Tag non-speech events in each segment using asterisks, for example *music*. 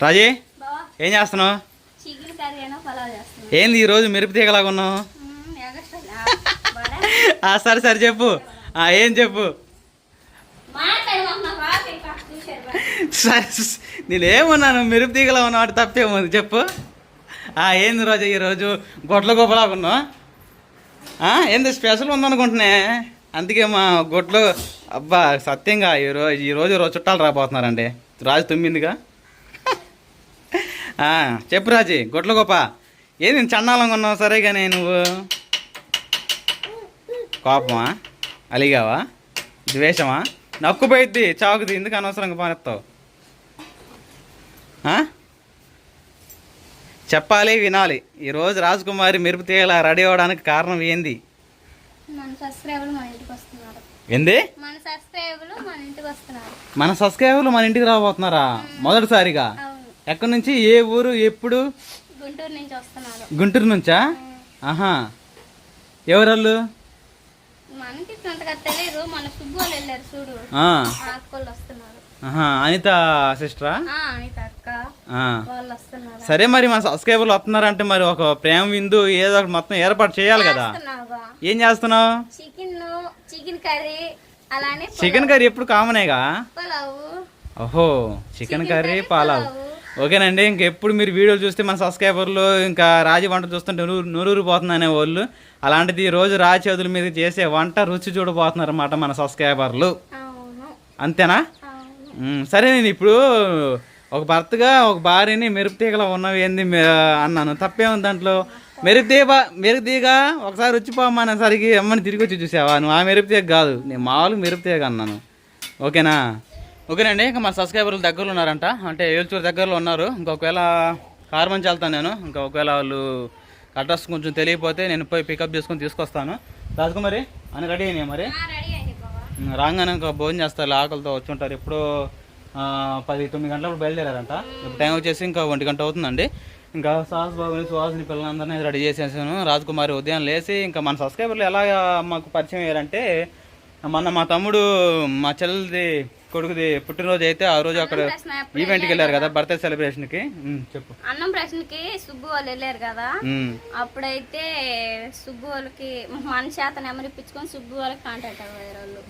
రాజీ ఏం చేస్తున్నావు? ఏంది ఈరోజు మెరుపు తీగలాగా ఉన్నావు? *laughs* సరే సరే చెప్పు. ఆ, ఏం చెప్పు. సరే నేనేమన్నాను మెరుపు తీగలా ఉన్నావు తప్పేముంది చెప్పు. ఆ, ఏంది రోజు ఈరోజు గొడ్ల గొప్పలాగా ఉన్నావు? ఏంది స్పెషల్ ఉందనుకుంటున్నా? అందుకే మా గొడ్లు అబ్బా సత్యంగా ఈరోజు ఈరోజు రోజు చుట్టాలు రాబోతున్నారండి. రాజు తుమ్మిందిగా చెప్పు రాజీ గొడ్ల గొప్ప ఏంది చండాలంగా ఉన్నావు? సరే కానీ నువ్వు. కోపమా? అలిగావా? ద్వేషమా నక్కు పోయిద్ది చాకుది ఎందుకు అనవసరంగా పానేస్తావు? చెప్పాలి వినాలి. ఈరోజు రాజకుమారి మెరుపు తీగల రెడీ అవ్వడానికి కారణం ఏంది? మన సబ్స్క్రైబర్లు మన ఇంటికి వస్తున్నారు. ఏంది? మన సబ్స్క్రైబర్లు మన ఇంటికి రాబోతున్నారా? మొదటిసారిగా? ఎక్కడి నుంచి? ఏ ఊరు? ఎప్పుడు? గుంటూరు నుంచి వస్తున్నారు. గుంటూరు నుంచా? ఆహా. ఎవరళ్ళు? అంతగా తెలియదు మన వెళ్ళారు చూడు. వస్తున్నారు. ఆహా. అనిత సిస్టరా? ఆ అనిత అక్క. ఆ. వాళ్ళు వస్తున్నారు. సరే మరి మన సబ్స్క్రైబర్లు వస్తున్నారంటే మరి ఒక ప్రేమ విందు ఏదో ఒకటి మొత్తం ఏర్పాటు చేయాలి కదా. ఏం చేస్తున్నావు? చికెన్ చికెన్ కర్రీ అలానే చికెన్ కర్రీ ఎప్పుడు కామనేగా? ఓహో చికెన్ కర్రీ పులావు. ఓకేనండి ఇంకెప్పుడు మీరు వీడియోలు చూస్తే మన సబ్స్క్రైబర్లు ఇంకా రాజు వంట చూస్తుంటే నూరు నూరూరు పోతుంది అనే వాళ్ళు అలాంటిది ఈ రోజు రాజు చేతుల మీద చేసే వంట రుచి చూడబోతున్నారు అన్నమాట మన సబ్స్క్రైబర్లు. అంతేనా? సరే నేను ఇప్పుడు ఒక భర్తగా ఒక భార్యని మెరుపు తీగలో ఉన్నవి ఏంది అన్నాను. తప్పేముంది దాంట్లో? మెరుపు తీగ మెరుపు తీగ ఒకసారి వచ్చిపోమ్మా సరికి అమ్మని తిరిగి వచ్చి చూసావా? నువ్వు ఆ మెరుపు తీగ కాదు నేను మామూలుగా మెరుపు తీగ అన్నాను. ఓకేనా? ఓకేనండి ఇంకా మా సబ్స్క్రైబర్లు దగ్గరలో ఉన్నారంట. అంటే ఏల్చూరు దగ్గరలో ఉన్నారు. ఇంకొకవేళ కారు మంచి వెళ్తాను నేను. ఇంకా ఒకవేళ వాళ్ళు అడ్రస్ కొంచెం తెలియకపోతే నేను పోయి పికప్ చేసుకొని తీసుకొస్తాను. రాజకుమారి అని రెడీ అయినాయి మరి? రాగానే ఇంకా భోజనం చేస్తారు ఆకలితో వచ్చి ఉంటారు. ఎప్పుడు పది తొమ్మిది గంటలకు బయలుదేరారంట. ఇప్పుడు టైం వచ్చేసి ఇంకా ఒంటి గంట అవుతుందండి. ఇంకా సాహస్ బాబుని సుహాసిని పిల్లలందరినీ రాడి చేసేసాను. రాజకుమారి ఉదయం లేచి ఇంకా మన సబ్స్క్రైబర్లు ఎలా మాకు పరిచయం అయ్యారంటే మొన్న మా తమ్ముడు మా చెల్లెది కొడుకుది పుట్టినరోజు అయితే ఆ రోజు అక్కడ ప్రశ్న ఈవెంట్కి వెళ్ళారు కదా బర్త్డే సెలబ్రేషన్కి ఉమ్, చెప్పు. అన్నం ప్రశ్నకి సుబ్బు వాళ్ళు వెళ్ళారు కదా? అప్పుడైతే సుబ్బు వాళ్ళకి మన చేత నెంబర్ ఇప్పించుకొని సుబ్బు వాళ్ళకి కాంటాక్ట్ అయ్యారు వాళ్ళు.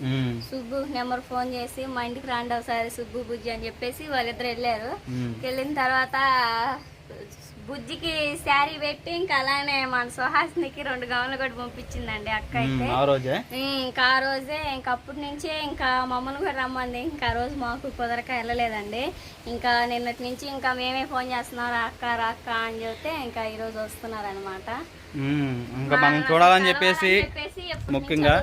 సుబ్బు నెంబర్ ఫోన్ చేసి మా ఇంటికి రాండి ఒకసారి సుబ్బు బుజ్జి అని చెప్పేసి వాళ్ళిద్దరు వెళ్ళారు. వెళ్ళిన తర్వాత బుజ్జికి శారీ పెట్టి ఇంకా అలానే మన సుహాసినికి రెండు గౌన్లు కూడా పంపించిందండి అక్క అయితే. ఆ రోజే? ఇంకా ఆ రోజే ఇంకా అప్పటి నుంచే ఇంకా మమ్మల్ని కూడా రమ్మంది. ఇంకా ఆ రోజు మాకు కుదరక వెళ్ళలేదండి. ఇంకా నిన్నటి నుంచి ఇంకా మేమే ఫోన్ చేస్తున్నాం అక్క రా అక్క అని చెప్తే ఇంకా ఈ రోజు వస్తున్నారు అనమాట ఉమ్, ఇంకా మనం చూడాలని చెప్పేసి ముఖ్యంగా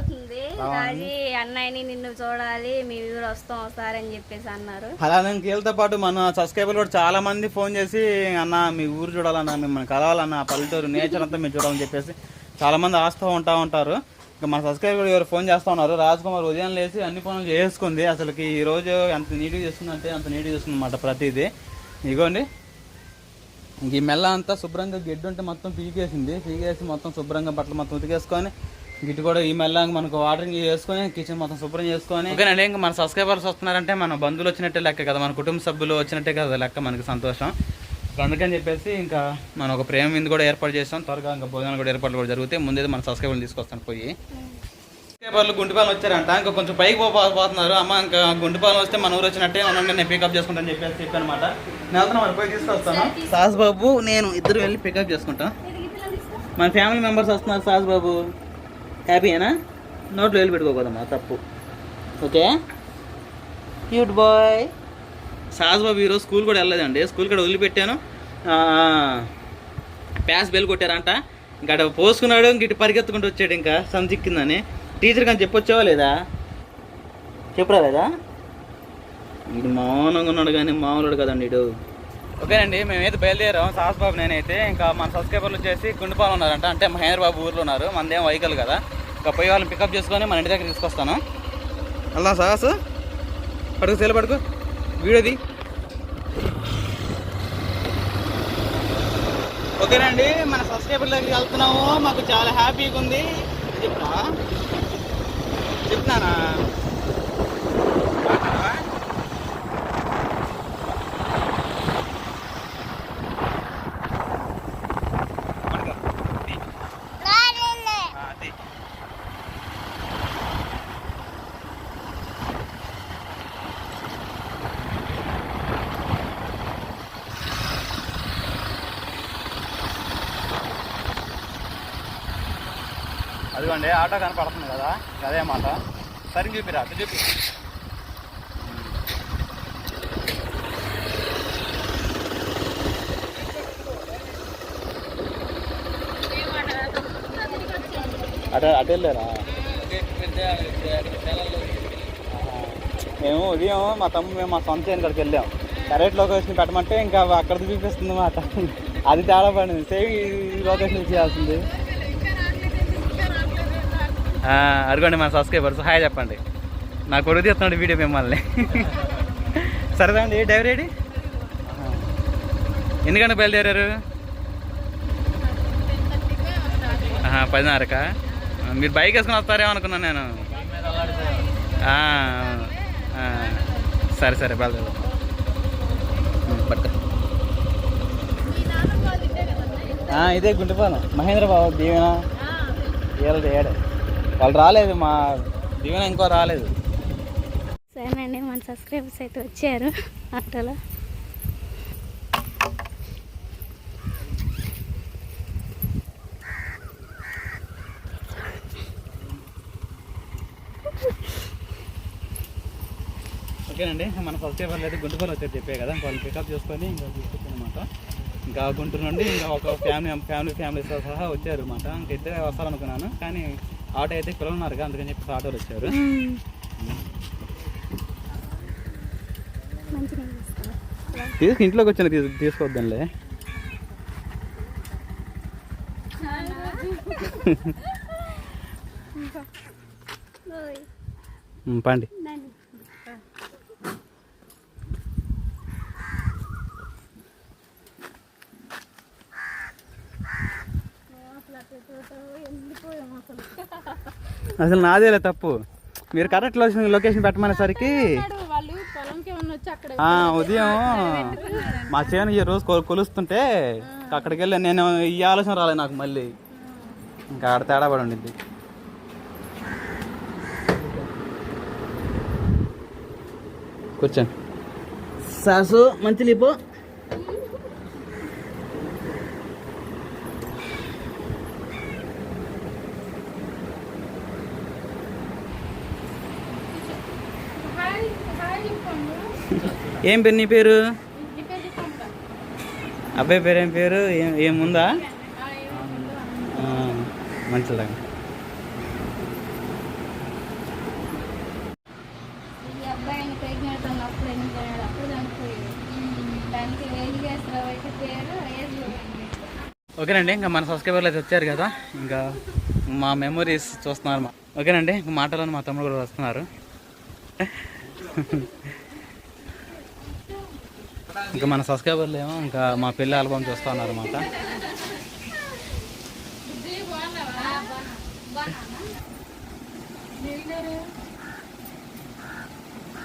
రాజీ అన్నయ్యని నిన్ను చూడాలి మీ కూడా వస్తాం ఒకసారి అని చెప్పేసి అన్నారు. అలానే వీళ్ళతో పాటు మన సబ్స్క్రైబర్లు కూడా చాలా మంది ఫోన్ చేసి అన్న మీ ఊరు చూడాలన్నా మిమ్మల్ని కలవాలన్న పల్లెటూరు నేచర్ అంతా మీరు చూడాలని చెప్పేసి చాలా మంది ఆస్తూ ఉంటా ఉంటారు. ఇంకా మన సబ్స్క్రైబర్ ఎవరు ఫోన్ చేస్తూ ఉన్నారు. రాజ్ కుమార్ ఉదయం లేచి అన్ని పనులు చేసుకుంది. అసలుకి ఈ రోజు ఎంత నీట్గా చేస్తుందంటే అంత నీట్గా చేస్తుంది అన్నమాట ప్రతిదీ. ఇగోండి. ఇంక ఈ మెల్ల అంతా శుభ్రంగా గిడ్డు ఉంటే మొత్తం పీకేసింది. పీకేసి మొత్తం శుభ్రంగా బట్టలు మొత్తం ఉతికేసుకొని గిట్టు కూడా ఈ మెల్ల మనకు వాటరింగ్ చేసుకొని కిచెన్ మొత్తం శుభ్రం చేసుకొని ఓకేనండి ఇంకా మన సబ్స్క్రైబర్స్ వస్తున్నారంటే మన బంధువులు వచ్చినట్టే లెక్క కదా మన కుటుంబ సభ్యులు వచ్చినట్టే కదా లెక్క మనకి సంతోషం. అందుకని చెప్పేసి ఇంకా మనం ఒక ప్రేమ విందు కూడా ఏర్పాటు చేస్తాం. త్వరగా ఇంకా భోజనాలు కూడా ఏర్పాట్లు కూడా జరుగుతాయి. ముందే మన సబ్స్క్రైబర్లు తీసుకొస్తాను పోయి. సబ్స్క్రైబర్లు గుంటిపాలెం వచ్చారంట. ఇంకా కొంచెం పైకి పోతున్నారు అమ్మ ఇంకా గుంటిపాలెం వస్తే మన ఊరు వచ్చినట్టే మనం నేను పికప్ చేసుకుంటాను చెప్పేసి చెప్పానమాట. సాస్ బాబు నేను ఇద్దరు వెళ్ళి పికప్ చేసుకుంటాం. మన ఫ్యామిలీ మెంబర్స్ వస్తున్నారు సాస్ బాబు. హ్యాపీయేనా నోట్లో వెళ్ళి పెట్టుకోకూడదమ్మా తప్పు. ఓకే? క్యూట్ బాయ్ సాస్ బాబు ఈరోజు స్కూల్ కూడా వెళ్ళలేదండి. స్కూల్ కూడా వదిలిపెట్టాను. ఆ, ప్యాస్ బెల్ కొట్టారంట. ఇంకా పోసుకున్నాడు ఇంక ఇటు పరిగెత్తుకుంటూ వచ్చాడు ఇంకా. సంచిక్కిందని. టీచర్ కానీ చెప్పొచ్చావా లేదా? చెప్పురా లేదా? వీడు మౌనంగా ఉన్నాడు కానీ మామూలుడు కదండి వీడు ఓకేనండి మేమైతే బయలుదేరాం. సాస్ బాబు నేనైతే ఇంకా మన సబ్స్క్రైబర్లు వచ్చేసి గుండుపాలు ఉన్నారంట. అంటే మహేంద్ర బాబు ఊర్లో ఉన్నారు. మనదేం వైకల్ కదా. ఇంకా పోయి వాళ్ళని పికప్ చేసుకొని మన ఇంటి దగ్గర తీసుకొస్తాను. అలా సాస్. పడుకు సెల పడుకు. వీడియోది ఓకేనండి మన సబ్స్క్రైబర్ దగ్గరికి వెళ్తున్నాము. మాకు చాలా హ్యాపీగా ఉంది. చెప్తా చెప్తున్నానా చూడండి ఆటో కనపడుతుంది కదా అదే మాట. సరిగ్గా చూపిరా అటు చూపి. అటు అటు వెళ్ళారా? మేము ఉదయం మా తమ్ముడు మేము మా సొంత ఇక్కడికి వెళ్ళాం. కరెక్ట్ లొకేషన్ పెట్టమంటే ఇంకా అక్కడ చూపిస్తుంది మాట. అది తేడా పడింది. సేమ్ ఈ లొకేషన్ చేయాల్సింది ఆ, అడగండి మన సబ్స్క్రైబర్స్. హాయ్ చెప్పండి. నా కొడుకు తీస్తున్నాడు వీడియో మిమ్మల్ని. సరదా అండి. డ్రైవర్ ఏడి? ఎందుకంటే బయలుదేరారు? పదిన్నరకా? మీరు బైక్ వేసుకుని వస్తారేమో అనుకున్నాను నేను. సరే సరే బయలుదేరు. పట్టు. ఇదే గుంటుపాలెం. మహేంద్ర బాబు దీవెన ఏడు ఏడు. వాళ్ళు రాలేదు మా దీవెన ఇంకో రాలేదు. సరేనండి మన సబ్స్క్రైబర్స్ అయితే వచ్చారు ఆటోలో. ఓకేనండి మన ఫస్ట్ పేపర్లు అయితే గుంటుపల్లి వచ్చారు చెప్పే కదా వాళ్ళు పికప్ చేసుకొని ఇంకా తీసుకొచ్చాను అనమాట ఇంకా గుంటూరు నుండి ఇంకా ఒక ఫ్యామిలీ ఫ్యామిలీ ఫ్యామిలీస్తో సహా వచ్చారు అనమాట ఇంకా ఇద్దరే వస్తారనుకున్నాను కానీ ఆటో అయితే పిల్లలున్నారు అందుకని చెప్పి ఆటోలు వచ్చారు. తీసుకు ఇంట్లోకి వచ్చిన తీసు తీసుకోవద్దంలే. *laughs* పండి. అసలు నాదేలే తప్పు. మీరు కరెక్ట్ లొకేషన్ లొకేషన్ పెట్టమనేసరికి వాళ్ళు పొలంకి ఏమన్నా వచ్చి అక్కడ ఆ, ఉదయం మా చేను ఈ రోజు కొలుస్తుంటే అక్కడికి వెళ్ళి నేను ఈ ఆలోచన రాలేదు నాకు మళ్ళీ. ఇంకా ఆడ తేడా పడి ఉండిద్ది. కూర్చోండి. సాసు మంచి లీపు హాయ్ హాయ్ చెప్పండి ఏం పేరు నీ పేరు? అబ్బాయి పేరు ఏం పేరు? ఏం ఏముందా? మంచిదా ఓకేనండి ఇంకా మన సబ్స్క్రైబర్లు అయితే వచ్చారు కదా. ఇంకా మా మెమరీస్ చూస్తున్నారు మా. ఓకేనండి ఇంకా మాటలను మా తమ్ముడు కూడా వస్తున్నారు ఇంకా మన సబ్స్క్రైబర్లు ఏమో ఇంకా మా పెళ్ళి ఆల్బమ్ చూస్తూ ఉన్నారు అనమాట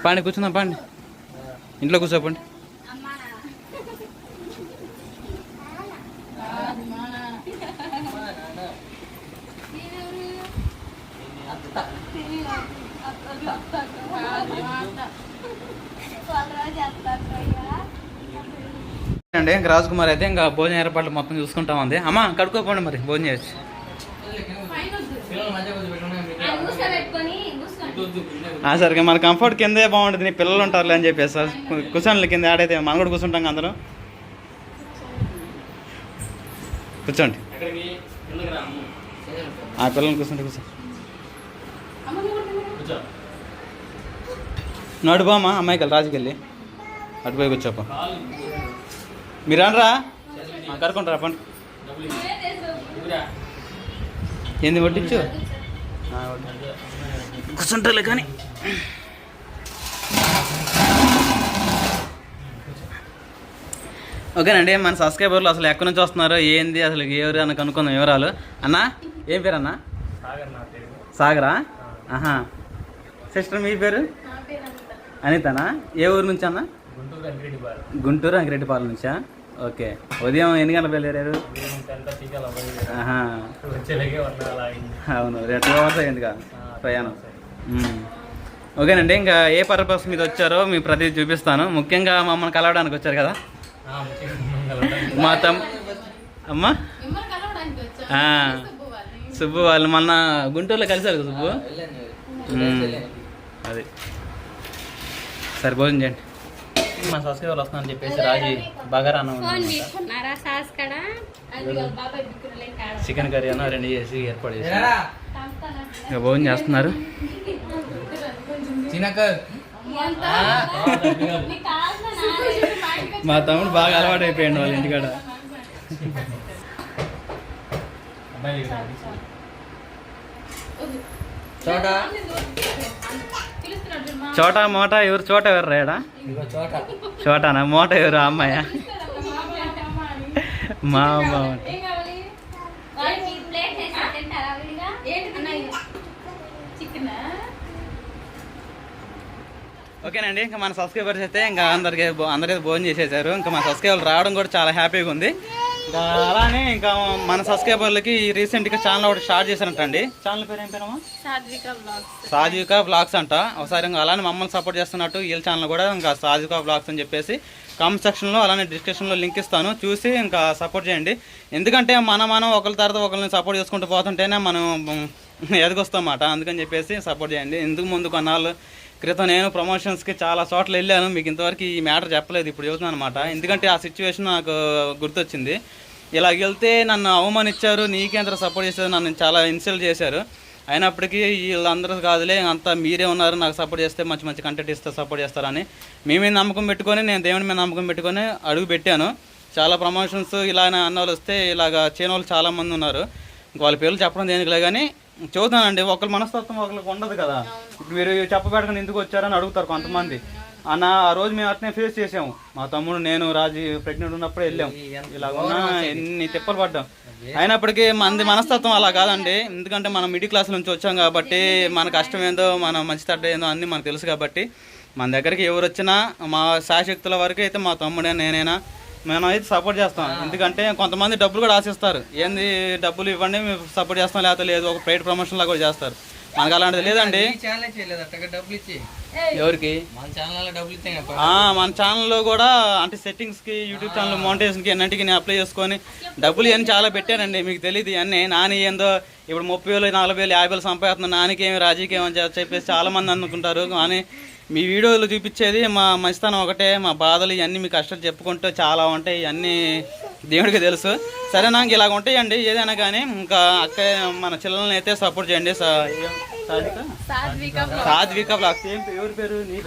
పండి కూర్చుందాం పండి. ఇంట్లో కూర్చోపండి. అండి ఇంకా రాజ్ కుమార్ అయితే ఇంకా భోజన ఏర్పాట్లు మొత్తం చూసుకుంటాం ఉంది. అమ్మ కడుక్కోపోండి మరి భోజనం చేయొచ్చు పెట్టుకొని సరే ఇక మన కంఫర్ట్ కిందే బాగుంటుంది నీ పిల్లలు ఉంటారులే అని చెప్పేసి. సార్ కూర్చోండి కింద ఆడైతే మనం కూడా కూర్చుంటాం అందరం. కూర్చోండి. ఆ పిల్లలు కూర్చోండి కూర్చో. నడు బామా అమ్మాయికి రాజుకి వెళ్ళి. అటు మీరు అనరా కరుకుంటారా పండి ఏంది వడ్డించు. కూర్చుంటారులే కానీ. ఓకేనండి మన సబ్స్క్రైబర్లు అసలు ఎక్కడి నుంచి వస్తున్నారు ఏంది అసలు ఎవరు అని కనుక్కుందాం వివరాలు. అన్నా ఏం పేరు అన్నా? సాగరా ఆహా. సిస్టర్ మీ పేరు? అనితనా? ఏ ఊరు నుంచి అన్న? గుంటూరు అంగిరెడ్డిపాలెం గుంటూరు అంకిరెడ్డిపాలెం నుంచా? ఓకే. ఉదయం ఎన్ని గంటలకు బయలుదేరారు? అవును. రెండు అవర్స్ అయింది కదా ప్రయాణం. ఓకేనండి ఇంకా ఏ పర్పస్ మీద వచ్చారో మీ ప్రతి చూపిస్తాను. ముఖ్యంగా మమ్మల్ని కలవడానికి వచ్చారు కదా? ఆ, ముఖ్యంగా కలవడానికి. మా తమ్ అమ్మా? మిమ్మల్ని కలవడానికి వచ్చా ఆ. పోవాలి సుబ్బు వాళ్ళు మొన్న గుంటూరులో కలిసారు కదా సుబ్బు. అది. సరే భోజనం చేయండి. మన సబ్స్క్రైబర్ వస్తానని చెప్పేసి రాజీ బగారా అన్నం సాస్ చికెన్ కర్రీ అన్న రెండు చేసి ఏర్పాటు చేసి. ఇక భోజనం చేస్తున్నారు? మా తమ్ముడు బాగా అలవాటు అయిపోయాడు వాళ్ళ ఇంటికాడ అబ్బాయి ఉంది. చోటా మోటా ఎవరు చోట ఎవరు రేడా చోటానా? మోట ఎవరు? అమ్మాయ? మా అమ్మ ఓకేనండి ఇంకా మన సబ్స్క్రైబర్స్ అయితే ఇంకా అందరికి అందరికీ భోజనం చేసేసారు. ఇంకా మన సబ్స్క్రైబర్లు రావడం కూడా చాలా హ్యాపీగా ఉంది. అలానే ఇంకా మన సబ్స్క్రైబర్లకి రీసెంట్గా ఛానల్ ఒకటి స్టార్ట్ చేశారంటండి. ఛానల్ పేరు ఏం పేరమ్మా సాత్విక బ్లాగ్స్ సాజికా బ్లాగ్స్ అంట. ఒకసారి ఇంకా అలానే మమ్మల్ని సపోర్ట్ చేస్తున్నట్టు వీళ్ళ ఛానల్ కూడా ఇంకా సాజికా బ్లాగ్స్ అని చెప్పేసి కామెంట్ సెక్షన్లో అలానే డిస్క్రిప్షన్లో లింక్ ఇస్తాను. చూసి ఇంకా సపోర్ట్ చేయండి. ఎందుకంటే మనం మనం ఒకరి తర్వాత ఒకరిని సపోర్ట్ చేసుకుంటూ పోతుంటేనే మనం ఎదగొస్తామాట అందుకని చెప్పేసి సపోర్ట్ చేయండి. ఎందుకు ముందు కొన్నాళ్ళు క్రితం నేను ప్రమోషన్స్కి చాలా చోట్ల వెళ్ళాను. మీకు ఇంతవరకు ఈ మ్యాటర్ చెప్పలేదు. ఇప్పుడు చెబుతున్నాను అనమాట ఎందుకంటే ఆ సిచ్యువేషన్ నాకు గుర్తొచ్చింది. ఇలా వెళ్తే నన్ను అవమానించారు నీకేంత సపోర్ట్ చేశారు నన్ను చాలా ఇన్సల్ట్ చేశారు. అయినప్పటికీ వీళ్ళందరూ కాదులే అంతా మీరే ఉన్నారు నాకు సపోర్ట్ చేస్తే మంచి మంచి కంటెంట్ ఇస్తే సపోర్ట్ చేస్తారని మీ మీద నమ్మకం పెట్టుకొని నేను దేవుని మీద నమ్మకం పెట్టుకొని అడుగు పెట్టాను. చాలా ప్రమోషన్స్ ఇలానే అన్న వాళ్ళు వస్తే ఇలాగ చేయని వాళ్ళు చాలామంది ఉన్నారు. వాళ్ళ పేర్లు చెప్పడం దేనికిలే కానీ చూద్దానండి ఒకరి మనస్తత్వం ఒకరికి ఉండదు కదా. ఇప్పుడు మీరు చెప్పబెట్టకుండా ఎందుకు వచ్చారని అడుగుతారు కొంతమంది. అన్న ఆ రోజు మేము అట్నే ఫేస్ చేసాము. మా తమ్ముడు నేను రాజు ప్రెగ్నెంట్ ఉన్నప్పుడు వెళ్ళాం. ఇలాగున్నా ఎన్ని తిప్పలు పడ్డాం. అయినప్పటికీ మనది మనస్తత్వం అలా కాదండి. ఎందుకంటే మనం మిడిల్ క్లాస్ నుంచి వచ్చాం కాబట్టి మన కష్టం ఏందో మన మంచి తడ్డ ఏందో అన్నీ మనకు తెలుసు కాబట్టి మన దగ్గరికి ఎవరు వచ్చినా మా శాశక్తుల వరకు అయితే మా తమ్ముడే నేనైనా మేము అయితే సపోర్ట్ చేస్తాం ఎందుకంటే కొంతమంది డబ్బులు కూడా ఆశిస్తారు. ఏంది డబ్బులు ఇవ్వండి మేము సపోర్ట్ చేస్తాం లేకపోతే లేదు ఒక ప్రైడ్ ప్రమోషన్ లాగా కూడా చేస్తారు. మనకు అలాంటిది లేదండి. ఛానల్ చేయలేదు అట్టగా డబ్బులు ఇచ్చి. ఎవరికి? మన ఛానల్ డబ్బులు ఇస్తే ఇంకా ఆ, మన ఛానల్లో కూడా అంటే సెట్టింగ్స్కి యూట్యూబ్ ఛానల్ మౌంటేషన్కి అన్నింటికి నేను అప్లై చేసుకొని డబ్బులు ఇవన్నీ చాలా పెట్టానండి. మీకు తెలియదు ఇవన్నీ. నాని ఏందో ఇప్పుడు ముప్పై వేలు నలభై వేలు యాభై వేలు సంపాదిస్తున్నా నానికి ఏమి రాజీకి ఏమని చెప్పి- చెప్పేసి చాలా మంది అనుకుంటారు. కానీ మీ వీడియోలు చూపించేది మా మంచితనం ఒకటే మా బాధలు ఇవన్నీ మీ కష్టాలు చెప్పుకుంటూ చాలా ఉంటాయి ఇవన్నీ దేవుడికి తెలుసు. సరే నాకు ఇలాగ ఉంటాయండి ఏదైనా కానీ ఇంకా అక్క మన చిల్లల్ని అయితే సపోర్ట్ చేయండి? సాత్విక సాధ్విక బ్లాగ్స్ ఏం పేరు ఎవరి?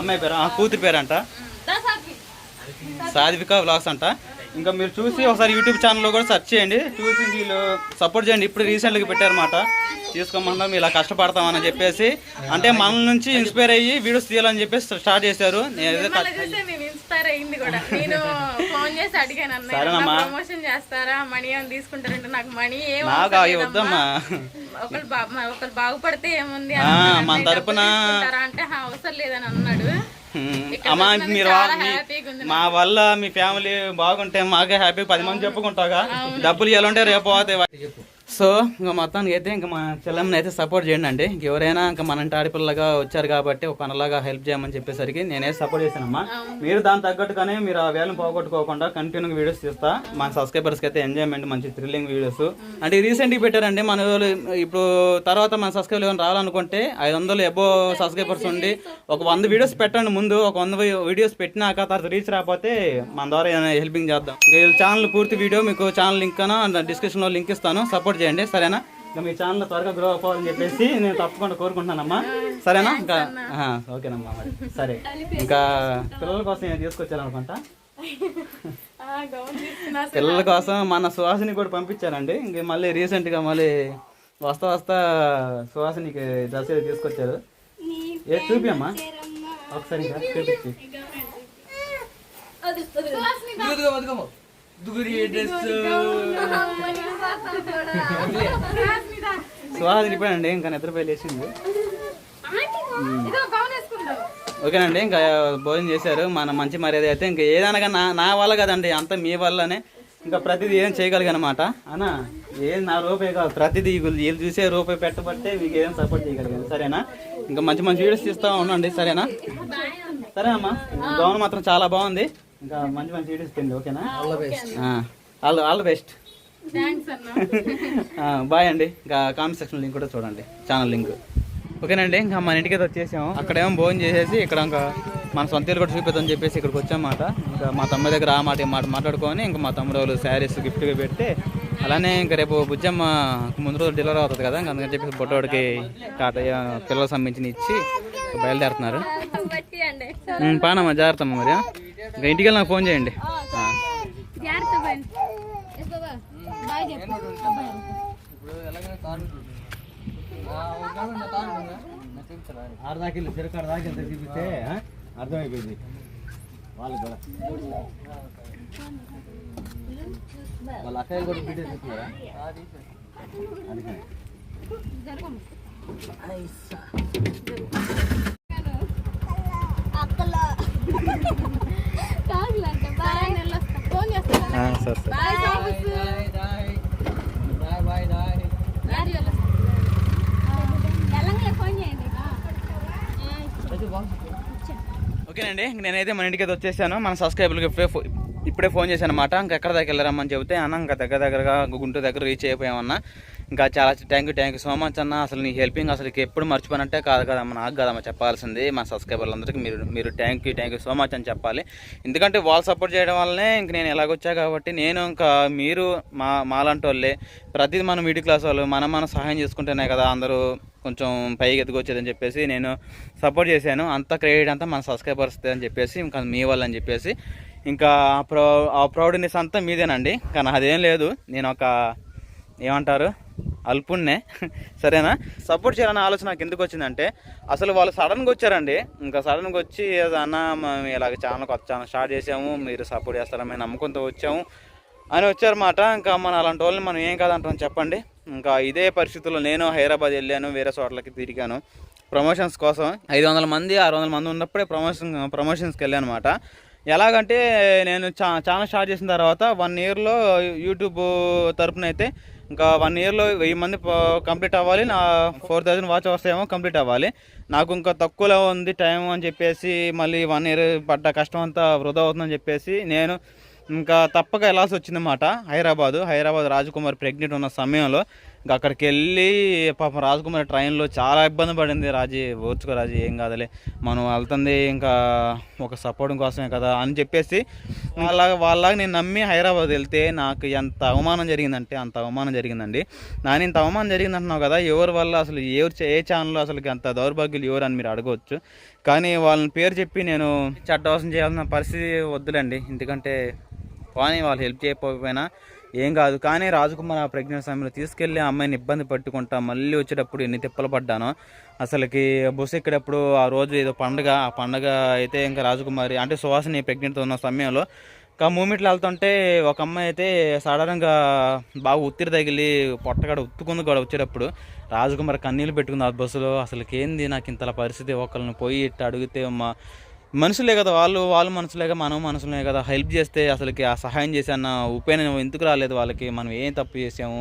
అమ్మాయి పేరు? ఆ కూతురి పేరు అంట సాధ్విక బ్లాగ్స్ అంట. ఇంకా మీరు చూసి ఒకసారి యూట్యూబ్ ఛానల్లో కూడా సెర్చ్ చేయండి. చూసి వీళ్ళు సపోర్ట్ చేయండి. ఇప్పుడు రీసెంట్గా పెట్టారన్నమాట. తీసుకోమన్నాం ఇలా కష్టపడతామని చెప్పేసి. అంటే మన నుంచి ఇన్స్పైర్ అయ్యి వీడియోస్ తీయాలని చెప్పేసి స్టార్ట్ చేశారు. ప్రమోషన్ చేస్తారా? మనీ తీసుకుంటారంటే నాకు మనీ నాకు. వద్దమ్మా. ఒకరు బాగుపడితే ఏముంది. మన తరపున- అంటే "హా, అవసరం లేదని అన్నాడు. అమ్మా మీరు మీ- వల్ల మీ ఫ్యామిలీ బాగుంటే మాకే హ్యాపీ పది మంది చెప్పుకుంటాగా డబ్బులు ఇవ్వాలంటే రేపు పోతాయి సో ఇంకా మొత్తానికి అయితే ఇంకా మా చెల్లెమ్మని అయితే సపోర్ట్ చేయండి అండి. ఇంక ఎవరైనా ఇంకా మన ఇంటి ఆడపిల్లగా వచ్చారు కాబట్టి ఒక అన్నలాగా హెల్ప్ చేయమని చెప్పేసరికి నేనే సపోర్ట్ చేశానమ్మా. మీరు దాని తగ్గట్టుగానే మీరు ఆ వేలను పోగొట్టుకోకుండా కంటిన్యూగా వీడియోస్ తీస్తా. మన సబ్స్క్రైబర్స్కి అయితే ఎంజాయ్మెంట్ మంచి థ్రిల్లింగ్ వీడియోస్ అంటే రీసెంట్గా పెట్టారండి మన ఇప్పుడు తర్వాత మన సబ్స్క్రైబర్ ఏమైనా రావాలనుకుంటే ఐదు వందలు ఎబో సబ్స్క్రైబర్స్ ఉండి ఒక వంద వీడియోస్ పెట్టండి ముందు. ఒక వంద వీడియోస్ పెట్టినాక తర్వాత రీచ్ రాకపోతే మన ద్వారా హెల్పింగ్ చేద్దాం. ఛానల్ పూర్తి వీడియో మీకు ఛానల్ లింక్ అన్న డిస్క్రిప్షన్లో లింక్ ఇస్తాను. సపోర్ట్ చేయండి సరేనా? ఇంకా మీ ఛానల్ త్వరగా గ్రో అవ్వాలని చెప్పేసి నేను తప్పకుండా కోరుకుంటున్నానమ్మా. సరేనా? ఇంకా ఆ, ఓకేనమ్మా మరి. సరే. ఇంకా పిల్లల కోసం తీసుకొచ్చారనుకుంటా? గౌన్ తీసుకున్నా పిల్లల కోసం మన సుహాసిని కూడా పంపించారండి. ఇంక మళ్ళీ రీసెంట్గా మళ్ళీ వస్తా వస్తా సుహాసినికి డ్రెస్ ఏదో తీసుకొచ్చారు. ఏ చూపి అమ్మా ఒకసారి చూపించి. ఇదిగో ఇదిగో దుగురి డ్రెస్ సుహాసిని పోయానండి ఇంకా నిద్రపోయి లేచింది. ఓకేనండి ఇంకా భోజనం చేశారు. మన మంచి మర్యాద అయితే ఇంకా ఏదైనా కానీ నా నా వల్ల కదండి అంత మీ వల్లనే ఇంకా ప్రతిదీ ఏం చేయగలిగానమాట. అన్న ఏం నా రూపాయి కాదు ప్రతిదీ వీళ్ళు చూసే రూపాయి పెట్టబట్టే మీకు ఏం సపోర్ట్ చేయగలిగాను. సరేనా? ఇంకా మంచి మంచి వీడియోస్ తీస్తూ ఉండండి సరేనా? సరేనమ్మా గౌన్ మాత్రం చాలా బాగుంది. ఇంకా మంచి మంచి వీడియోస్ తిండి ఓకేనా? All all the best boy అండి. ఇంకా కామెంట్ సెక్షన్ లింక్ కూడా చూడండి ఛానల్ లింక్ ఓకేనండి ఇంకా మన ఇంటికి అయితే వచ్చేసాము అక్కడేమో భోజనం చేసేసి ఇక్కడ ఇంకా మన సొంత ఇల్లు కూడా చూపిద్దామని చెప్పేసి ఇక్కడికి వచ్చామాట ఇంకా మా తమ్ముడి దగ్గర ఆ మాట మాట మాట్లాడుకొని ఇంకా మా తమ్ముడు వాళ్ళు శారీస్ గిఫ్ట్గా పెట్టి అలానే ఇంకా రేపు బుజ్జమ్మ ముందు రోజు డెలివరీ అవుతుంది కదా ఇంకా అందుకని చెప్పేసి బొట్టోడికి కాటయ్య పిల్లలకు సంబంధించి ఇచ్చి బయలుదేరుతున్నారు. పానమ్మా జాగ్రత్త అమ్మ మరి ఇంకా ఇంటికి వెళ్ళి నాకు ఫోన్ చేయండి? అర్థమైపోయింది. వాళ్ళ అక్కయ్యలు కూడా వీడియో చూస్తున్నారా? అందుకని. సరే సరే. బాయ్ ఓకేనండి నేనైతే మన ఇంటికి అయితే వచ్చేసాను. మన సబ్స్క్రైబర్కి ఇప్పుడే ఇప్పుడే ఫోన్ చేశాను అనమాట ఇంకా ఎక్కడ దగ్గర వెళ్ళరమ్మని చెబితే అన్న ఇంకా దగ్గర దగ్గరగా గుంటూరు దగ్గర రీచ్ అయిపోయామన్నా. ఇంకా చాలా thank you thank you so much అన్న. అసలు నీ హెల్పింగ్ అసలు ఎప్పుడు మర్చిపోయినట్టే కాదు కదమ్మా నాకు కదమ్మా చెప్పాల్సింది. మా సబ్స్క్రైబర్లందరికీ మీరు మీరు thank you thank you so much అని చెప్పాలి. ఎందుకంటే వాళ్ళు సపోర్ట్ చేయడం వల్లనే ఇంక నేను ఎలాగొచ్చా కాబట్టి నేను ఇంకా మీరు మా మాలాంటి వాళ్ళే ప్రతిదీ మనం మిడిల్ క్లాస్ వాళ్ళు మనం మనం సహాయం చేసుకుంటేనే కదా అందరూ కొంచెం పైకి ఎదిగొచ్చేదని చెప్పేసి నేను సపోర్ట్ చేశాను. అంత క్రెడిట్ అంతా మన సబ్స్క్రైబర్స్ అని చెప్పేసి ఇంకా మీ వాళ్ళని అని చెప్పేసి. ఇంకా ఆ ప్రౌ ఆ ప్రౌడ్నెస్ అంతా మీదేనండి. కానీ అదేం లేదు. నేను ఒక ఏమంటారు? అల్పుణ్ణే. *laughs* సరేనా? సపోర్ట్ చేయాలన్న ఆలోచన నాకు ఎందుకు వచ్చిందంటే అసలు వాళ్ళు సడన్గా వచ్చారండి. ఇంకా సడన్గా వచ్చి ఏదన్నా అన్న మేము ఇలాగ ఛానల్ కొత్త ఛానల్ స్టార్ట్ చేసాము. మీరు సపోర్ట్ చేస్తారని మేము నమ్మకంతో వచ్చాము. అని వచ్చారన్నమాట. ఇంకా మన అలాంటి వాళ్ళని మనం ఏం కాదంటాం చెప్పండి. ఇంకా ఇదే పరిస్థితుల్లో నేను హైదరాబాద్ వెళ్ళాను వేరే చోట్లకి తిరిగాను. ప్రమోషన్స్ కోసం ఐదు వందల మంది ఆరు వందల మంది ఉన్నప్పుడే ప్రమోషన్ ప్రమోషన్స్కి వెళ్ళాను అనమాట ఎలాగంటే నేను చా ఛానల్ స్టార్ట్ చేసిన తర్వాత వన్ ఇయర్లో యూట్యూబ్ తరపున అయితే ఇంకా వన్ ఇయర్లో వెయ్యి మంది కంప్లీట్ అవ్వాలి. నా ఫోర్ థౌజండ్ వాచ్ అవర్స్ ఏమో కంప్లీట్ అవ్వాలి. నాకు ఇంకా తక్కువలో ఉంది టైం అని చెప్పేసి మళ్ళీ వన్ ఇయర్ పడ్డ కష్టం అంతా వృధా అవుతుందని చెప్పేసి నేను ఇంకా తప్పక వెళ్ళాల్సి వచ్చిందన్నమాట హైదరాబాదు. హైదరాబాద్ రాజకుమార్ ప్రెగ్నెంట్ ఉన్న సమయంలో ఇంకా అక్కడికి వెళ్ళి పాపం రాజకుమార్ ట్రైన్లో చాలా ఇబ్బంది పడింది. రాజీ ఓర్చుకో రాజీ ఏం కాదులే. మనం వెళ్తుంది ఇంకా ఒక సపోర్ట్ కోసమే కదా అని చెప్పేసి వాళ్ళ వాళ్ళగా నేను నమ్మి హైదరాబాద్ వెళ్తే నాకు ఎంత అవమానం జరిగిందంటే అంత అవమానం జరిగిందండి. నాని ఇంత అవమానం జరిగిందంటున్నావు కదా ఎవరి వల్ల అసలు ఎవరు ఏ ఛానల్లో అసలు అంత దౌర్భాగ్యులు ఎవరు అని మీరు అడగవచ్చు కానీ వాళ్ళని పేరు చెప్పి నేను చట్టవసం చేయాల్సిన పరిస్థితి వద్దులేండి. ఎందుకంటే కానీ వాళ్ళు హెల్ప్ చేయకపోయినా ఏం కాదు. కానీ రాజకుమార్ ఆ ప్రెగ్నెంట్ సమయంలో తీసుకెళ్ళి అమ్మాయిని ఇబ్బంది పట్టుకుంటా మళ్ళీ వచ్చేటప్పుడు ఎన్ని తిప్పలు పడ్డానో అసలుకి బస్సు ఎక్కేటప్పుడు ఆ రోజు ఏదో పండగ ఆ పండగ అయితే ఇంకా రాజకుమారి అంటే సువాసిని ప్రెగ్నెంట్ ఉన్న సమయంలో ఇంకా మూమెంట్లో వెళ్తుంటే ఒక అమ్మాయి అయితే సాధారణంగా బాగా ఉత్తిరి తగిలి పొట్టగాడ ఉత్తుకుంది కూడా వచ్చేటప్పుడు. రాజకుమారి కన్నీళ్ళు పెట్టుకుంది ఆ బస్సులో. అసలుకి ఏంది నాకు ఇంతలా పరిస్థితి? ఒకళ్ళని పోయి ఇట్ట అడిగితే మా మనుషులే కదా వాళ్ళు వాళ్ళు మనుషులేగా మనం మనుషులే కదా. హెల్ప్ చేస్తే అసలుకి ఆ సహాయం చేసి అన్న ఉపయోగం ఎందుకు రాలేదు వాళ్ళకి? మనం ఏం తప్పు చేసాము?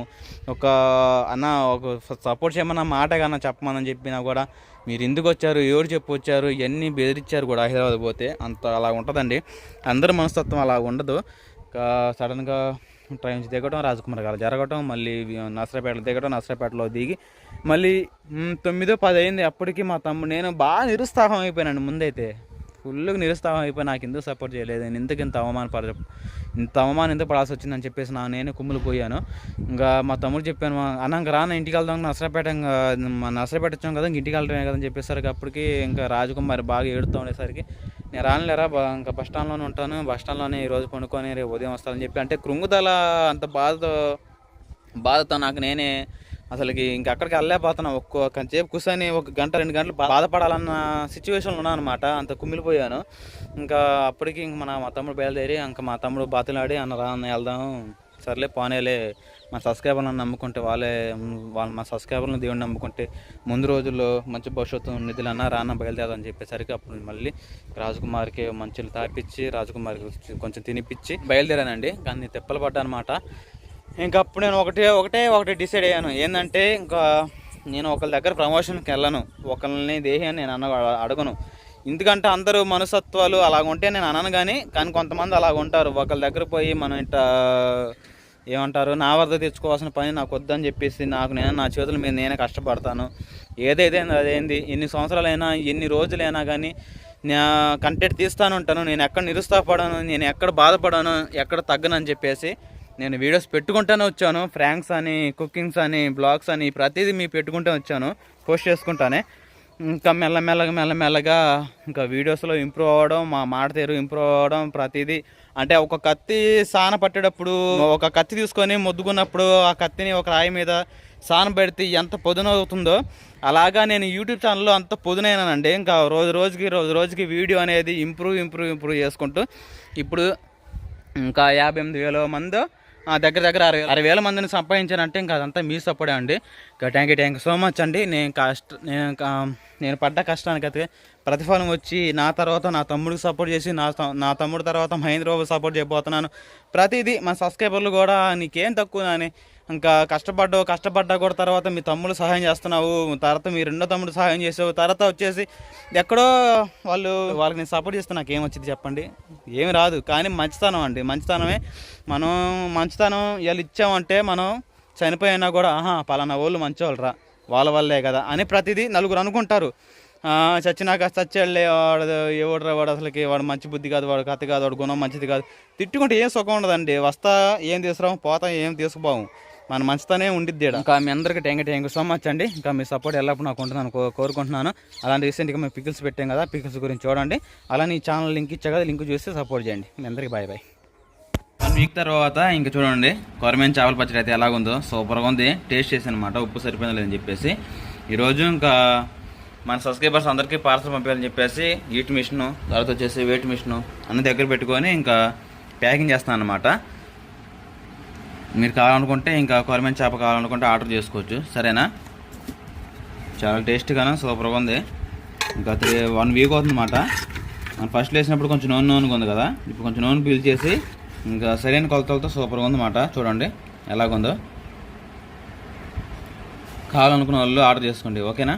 ఒక అన్న ఒక సపోర్ట్ చేయమన్న మాట కన్నా చెప్పమని చెప్పినా కూడా మీరు ఎందుకు వచ్చారు? ఎవరు చెప్పు వచ్చారు? ఇవన్నీ బెదిరించారు కూడా హైదరాబాద్ పోతే. అంత అలా ఉంటుందండి. అందరి మనస్తత్వం అలా ఉండదు. ఇంకా సడన్గా ట్రైన్ నుంచి దిగడం రాజకుమార్ గారు జరగటం మళ్ళీ నసరాపేటలో దిగడం నసరాపేటలో దిగి మళ్ళీ తొమ్మిదో పది అయింది. అప్పటికి మా తమ్ముడు నేను బాగా నిరుత్సాహం అయిపోయానండి ముందైతే. ఫుల్గా నిరుత్సాహం అయిపోయి నాకు ఎందుకు సపోర్ట్ చేయలేదు? నేను ఇంతకు ఇంత అవమానపడ ఇంత అవమానం ఎందుకు పడాల్సి వచ్చిందని చెప్పేసి నా నేను కుమ్ములు పోయాను. ఇంకా మా తమ్ముడు చెప్పాను "మా అన్న ఇంకా రాను ఇంటికి వెళ్దాం నసరాపేట ఇంకా మా వచ్చాం కదా ఇంటికి వెళ్ళటమే కదా అని చెప్పేసరికి అప్పటికి ఇంకా రాజకుమారి బాగా ఏడుతూ ఉండేసరికి నేను రానులేరా ఇంకా బస్ స్టాండ్లోనే ఉంటాను బస్ స్టాండ్లోనే ఈరోజు పండుకొని రేపు ఉదయం వస్తానని చెప్పి అంటే కృంగుదల అంత బాధతో బాధతో నాకు నేనే అసలుకి ఇంకా అక్కడికి వెళ్ళలేకపోతున్నా. ఒక్క సేపు కూర్చొని ఒక గంట రెండు గంటలు బాధపడాలన్న సిచ్యువేషన్లో ఉన్నాను అనమాట అంత కుమిలిపోయాను ఇంకా అప్పటికి ఇంక మన మా తమ్ముడు బయలుదేరి ఇంకా మా తమ్ముడు బాతులాడి అన్న రా అన్న వెళ్దాం. సర్లే పోనేలే. మా సబ్స్క్రైబర్లను నమ్ముకుంటే వాళ్ళే వాళ్ళు మా సబ్స్క్రైబర్లను దేవుడిని నమ్ముకుంటే ముందు రోజుల్లో మంచి భవిష్యత్తు నిధులు అన్న రాన్న బయలుదేరదని చెప్పేసరికి అప్పుడు మళ్ళీ రాజకుమార్కి మంచులు తాపించి రాజకుమార్కి కొంచెం తినిపించి బయలుదేరానండి. కానీ తిప్పలు పడ్డా అనమాట ఇంకా అప్పుడు నేను ఒకటే ఒకటే ఒకటి డిసైడ్ అయ్యాను. ఏంటంటే ఇంకా నేను ఒకరి దగ్గర ప్రమోషన్కి వెళ్ళను. ఒకరిని దేహి అని నేను అన్న అడగను. ఎందుకంటే అందరూ మనస్తత్వాలు అలాగుంటే నేను అనను కానీ కానీ కొంతమంది అలాగ ఉంటారు. ఒకరి దగ్గర పోయి మనం ఇట్లా ఏమంటారు నా వద్ద తెచ్చుకోవాల్సిన పని నాకు వద్దని చెప్పేసి నాకు నేను నా చేతుల మీద నేనే కష్టపడతాను. ఏదైతే అదేంది? ఎన్ని సంవత్సరాలైనా ఎన్ని రోజులైనా కానీ నా కంటెంట్ తీస్తాను ఉంటాను. నేను ఎక్కడ నిరుత్సాహపడాను నేను ఎక్కడ బాధపడాను ఎక్కడ తగ్గనని చెప్పేసి నేను వీడియోస్ పెట్టుకుంటూనే వచ్చాను ఫ్రాంక్స్ అని కుకింగ్స్ అని బ్లాగ్స్ అని ప్రతిదీ మీ పెట్టుకుంటూ వచ్చాను పోస్ట్ చేసుకుంటానే. ఇంకా మెల్లమెల్లగా మెల్లమెల్లగా ఇంకా వీడియోస్లో ఇంప్రూవ్ అవ్వడం మా మాట తీరు ఇంప్రూవ్ అవ్వడం ప్రతిదీ. అంటే ఒక కత్తి సాన పట్టేటప్పుడు ఒక కత్తి తీసుకొని ముద్దుకున్నప్పుడు ఆ కత్తిని ఒక రాయి మీద సాన పెడితే ఎంత పొదునవుతుందో అలాగా నేను యూట్యూబ్ ఛానల్లో అంత పొదునైనానండి. ఇంకా రోజు రోజుకి రోజు రోజుకి వీడియో అనేది ఇంప్రూవ్ ఇంప్రూవ్ ఇంప్రూవ్ చేసుకుంటూ. ఇప్పుడు ఇంకా యాభై ఎనిమిది వేల మందో దగ్గర దగ్గర అరవై అరవై వేల మందిని సంపాదించానంటే ఇంకా అదంతా మీ సపోర్టే అండి. ఇంకా thank you thank you so much అండి. నేను కష్ట నేను నేను పడ్డ కష్టానికి అయితే ప్రతిఫలం వచ్చి నా తర్వాత నా తమ్ముడికి సపోర్ట్ చేసి నా నా తమ్ముడు తర్వాత మహేంద్ర బాబు సపోర్ట్ చేయబోతున్నాను. ప్రతిదీ మా సబ్స్క్రైబర్లు కూడా నీకేం తక్కువ అని ఇంకా కష్టపడ్డావు కష్టపడ్డా కూడా తర్వాత మీ తమ్ముడు సహాయం చేస్తున్నావు తర్వాత మీ రెండో తమ్ముడు సహాయం చేసావు తర్వాత వచ్చేసి ఎక్కడో వాళ్ళు వాళ్ళకి నేను సపోర్ట్ చేస్తే నాకు ఏమొచ్చింది చెప్పండి? ఏమి రాదు కానీ మంచితనం అండి మంచితనమే. మనం మంచితనం వీళ్ళు ఇచ్చామంటే మనం చనిపోయినా కూడా ఆహా పలానా వాళ్ళు మంచివాళ్ళు రా వాళ్ళ వల్లే కదా అని ప్రతిదీ నలుగురు అనుకుంటారు. చచ్చినాక చచ్చేళ్ళే వాడు ఎవడు వాడు అసలుకి వాడు మంచి బుద్ధి కాదు వాడు కథ కాదు వాడు గుణం మంచిది కాదు. తిట్టుకుంటే ఏం సుఖం ఉండదండి వస్తా ఏం తీసుకురాము పోతా ఏం తీసుకుపోము. మన మంచితనే ఉండిద్ది. ఇంకా మీ అందరికీ thank you thank you so much అండి. ఇంకా మీ సపోర్ట్ ఎల్లప్పుడు నాకు ఉంటుందని కోరుకుంటున్నాను. అలాంటి రీసెంట్గా మేము పికిల్స్ పెట్టాం కదా పికిల్స్ గురించి చూడండి. అలానే ఈ ఛానల్ లింక్ ఇచ్చా కదా లింక్ చూసి సపోర్ట్ చేయండి. మీ అందరికీ బాయ్ బాయ్ వన్ వీక్ తర్వాత ఇంకా చూడండి కొరమేన్ చేపల పచ్చడి అయితే ఎలాగుందో. సూపర్గా ఉంది టేస్ట్ చేసి అనమాట ఉప్పు సరిపోయింది లేదని చెప్పేసి. ఈరోజు ఇంకా మన సబ్స్క్రైబర్స్ అందరికీ పార్సల్ పంపించాలని చెప్పేసి హీట్ మిషను తర్వాత వచ్చేసి వెయిట్ మిషను అన్ని దగ్గర పెట్టుకొని ఇంకా ప్యాకింగ్ చేస్తాను అనమాట మీరు కావాలనుకుంటే ఇంకా కొరమైన చేప కావాలనుకుంటే ఆర్డర్ చేసుకోవచ్చు. సరేనా? చాలా టేస్ట్గాను సూపర్గా ఉంది. ఇంకా త్రీ వన్ వీక్ అవుతుందన్నమాట. మనం ఫస్ట్ వేసినప్పుడు కొంచెం నూనె నూనెగా ఉంది కదా? ఇప్పుడు కొంచెం నూనె పీల్చేసి ఇంకా సరైన కొలతలతో సూపర్గా ఉందన్నమాట. చూడండి ఎలాగుందో. కావాలనుకున్న వాళ్ళు ఆర్డర్ చేసుకోండి ఓకేనా?